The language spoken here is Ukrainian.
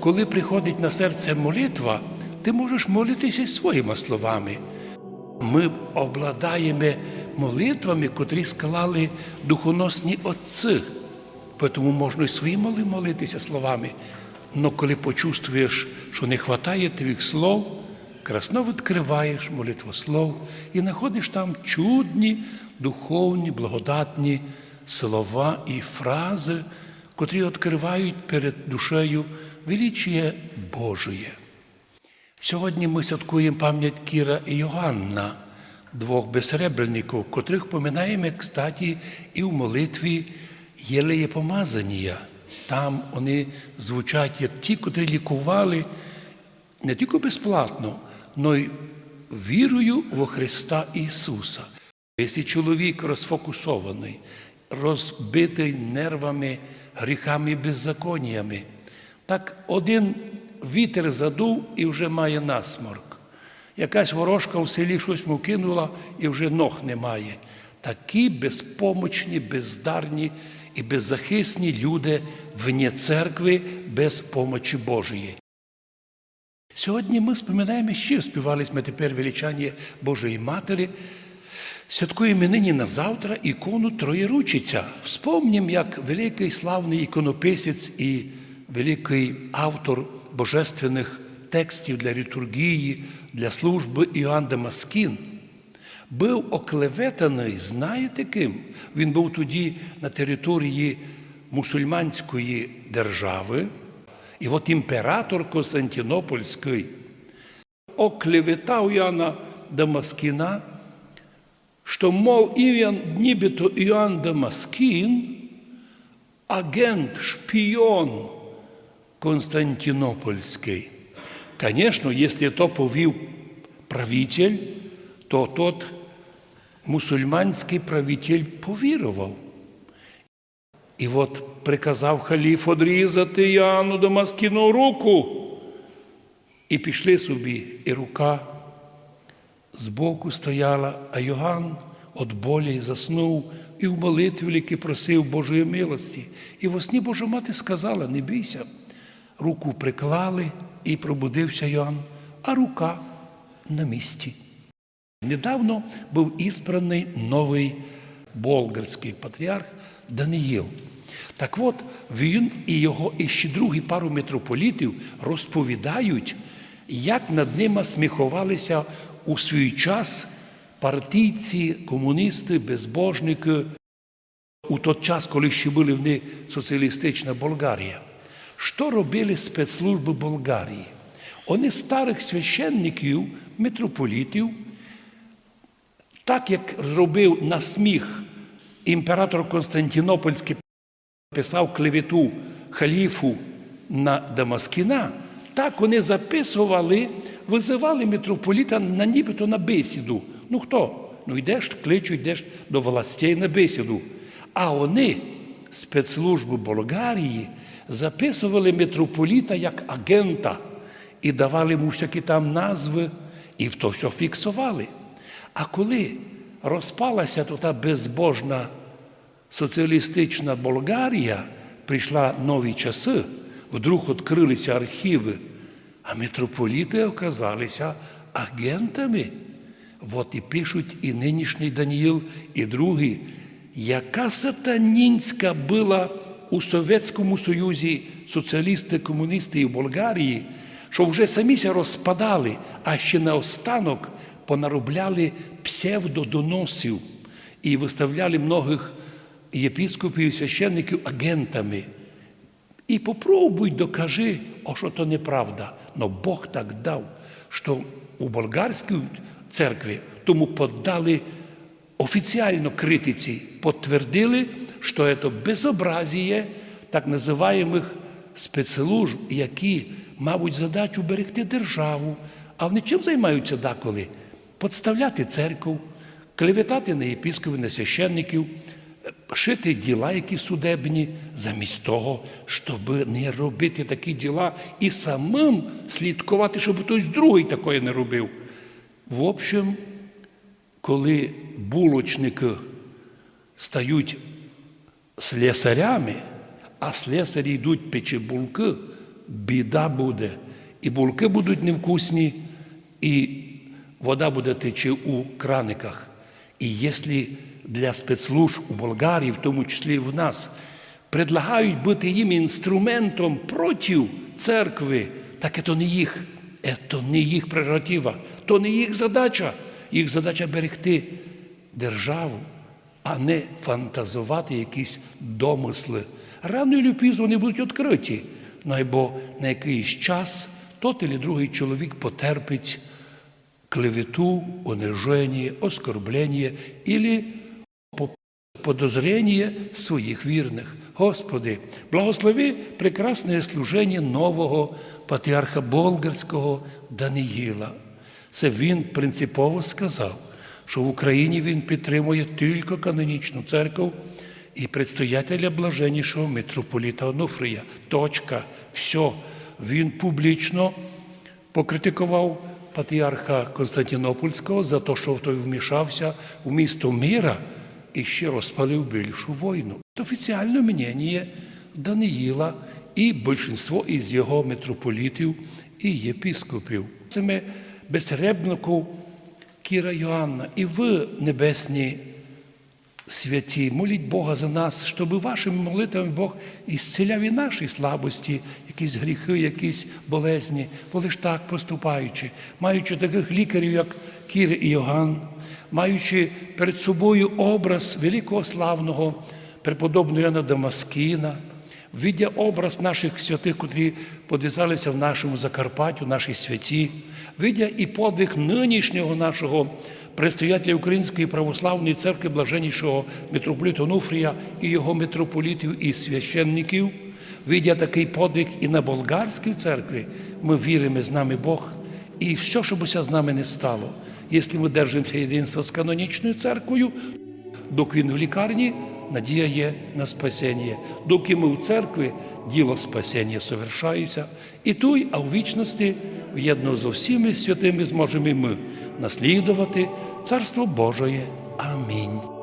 Коли приходить на серце молитва, ти можеш молитися своїми словами. Ми обладаємо молитвами, котрі склали духоносні отці. Тому можна і своїми молитися словами. Но коли почувствуєш, що не вистачає твоїх слов, красно відкриваєш молитвослов і знаходиш там чудні, духовні, благодатні слова і фрази, котрі відкривають перед душею величіє Божоє. Сьогодні ми святкуємо пам'ять Кіра і Йоганна, двох безсребреників, котрих поминаємо, кстати, і в молитві Єлеє помазання. Там вони звучать як ті, котрі лікували не тільки безплатно, але й вірою во Христа Ісуса. Якщо чоловік розфокусований, розбитий нервами, гріхами, і беззаконнями, так один вітер задув і вже має насморк. Якась ворожка в селі щось му і вже ног немає. Такі безпомочні, бездарні і беззахисні люди вне церкви без помочі Божої. Сьогодні ми споминаємо ще, співались ми тепер величання Божої Матері. Святкуємо нині на завтра ікону Троєручиця. Вспомнім, як великий славний іконописець і великий автор божественних текстів для літургії, для служби Іоанн Дамаскін був оклеветаний, знаєте ким? Він був тоді на території мусульманської держави, і от імператор Константинопольський оклеветав Іоанна Дамаскіна, що, мол, Іван, нібито Іоанн Дамаскін, агент, шпіон Константинопольський. Конечно, если то повів правитель, то тот мусульманський правитель повірував. І от приказав халіф одрізати Яну Дамаскіну руку. І пішли собі, і рука збоку стояла, а Йоганн від болі заснув і в молитві ліки просив Божої милості. І во сні Божа мати сказала: не бійся, руку приклали і пробудився Йоанн, а рука на місці. Недавно був ізбраний новий болгарський патріарх Даниїл. Так от він і його і ще другі пару митрополітів розповідають, як над ними сміхувалися у свій час партійці, комуністи, безбожники у той час, коли ще були вони соціалістична Болгарія. Що робили спецслужби Болгарії? Вони старих священників, митрополітів, так як зробив на сміх імператор Константинопольський, писав клевету халіфу на Дамаскіна, так вони записували, визивали митрополіта на нібито на бесіду. Ну хто? Ну йдеш, кличу, йдеш до властей на бесіду. А вони, спецслужби Болгарії, записували митрополіта як агента і давали йому всякі там назви, і то все фіксували. А коли розпалася та безбожна соціалістична Болгарія, прийшла нові часи, вдруг відкрилися архіви, а митрополіти оказалися агентами. От і пишуть і нинішній Даніїл, і другий, яка сатанінська була у Совєтському Союзі соціалісти, комуністи і в Болгарії, що вже саміся розпадали, а ще наостанок понаробляли псевдодоносів і виставляли многих єпіскопів і священників агентами. І попробуй докажи, о, що то неправда. Но Бог так дав, що у болгарській церкві тому подали офіціально критиці, підтвердили, що це безобразіє так називаємих спецслужб, які мабуть задачу берегти державу, а вони чим займаються деколи? Подставляти церкву, клеветати на єпіскопів, на священників, шити діла, які судебні, замість того, щоб не робити такі діла і самим слідкувати, щоб хтось другий такої не робив. В общем, коли булочники стають слесарями, а слесарі йдуть печі булки, біда буде, і булки будуть невкусні, і вода буде течі у краниках. І якщо для спецслужб у Болгарії, в тому числі і в нас, предлагають бути їм інструментом проти церкви, так це не їх, це не їх прерогатива, то не їх задача. Їх задача берегти державу, а не фантазувати якісь домисли. Рано чи пізно вони будуть відкриті. Ну або на якийсь час тот чи другий чоловік потерпить клевету, унижение, оскорбление или по- подозрение своих вірних. Господи, благослови прекрасне служення нового патріарха Болгарського Даниїла. Це він принципово сказав, що в Україні він підтримує тільки канонічну церкву і предстоятеля блаженнішого митрополіта Онуфрія. Точка. Все. Він публічно покритикував патріарха Константинопольського за те, що той вмішався у місто міра і ще розпалив більшу війну. Це офіціальне мнення Даниїла і більшинство із його митрополітів і єпіскопів. Це ми безребнику Кіра Йоанна, і ви, небесні святі, моліть Бога за нас, щоб вашими молитвами Бог ісціляв і наші слабості, якісь гріхи, якісь болезні, бо лиш так поступаючи, маючи таких лікарів, як Кір і Йоанн, маючи перед собою образ великого славного преподобного Яна Дамаскіна, видя образ наших святих, котрі подвізалися в нашому Закарпаттю, нашій святі, видя і подвиг нинішнього нашого предстоятеля Української православної церкви блаженнішого митрополіта Онуфрія і його митрополітів і священників, видя такий подвиг і на болгарській церкві, ми віримо з нами Бог, і все, що б уся з нами не стало. Якщо ми держимося єдинства з канонічною церквою, доки він в лікарні, надія є на спасіння. Доки ми в церкві, діло спасіння совершається. І той, а в вічності, в'єдно з усіми святими зможемо і ми наслідувати Царство Божоє. Амінь.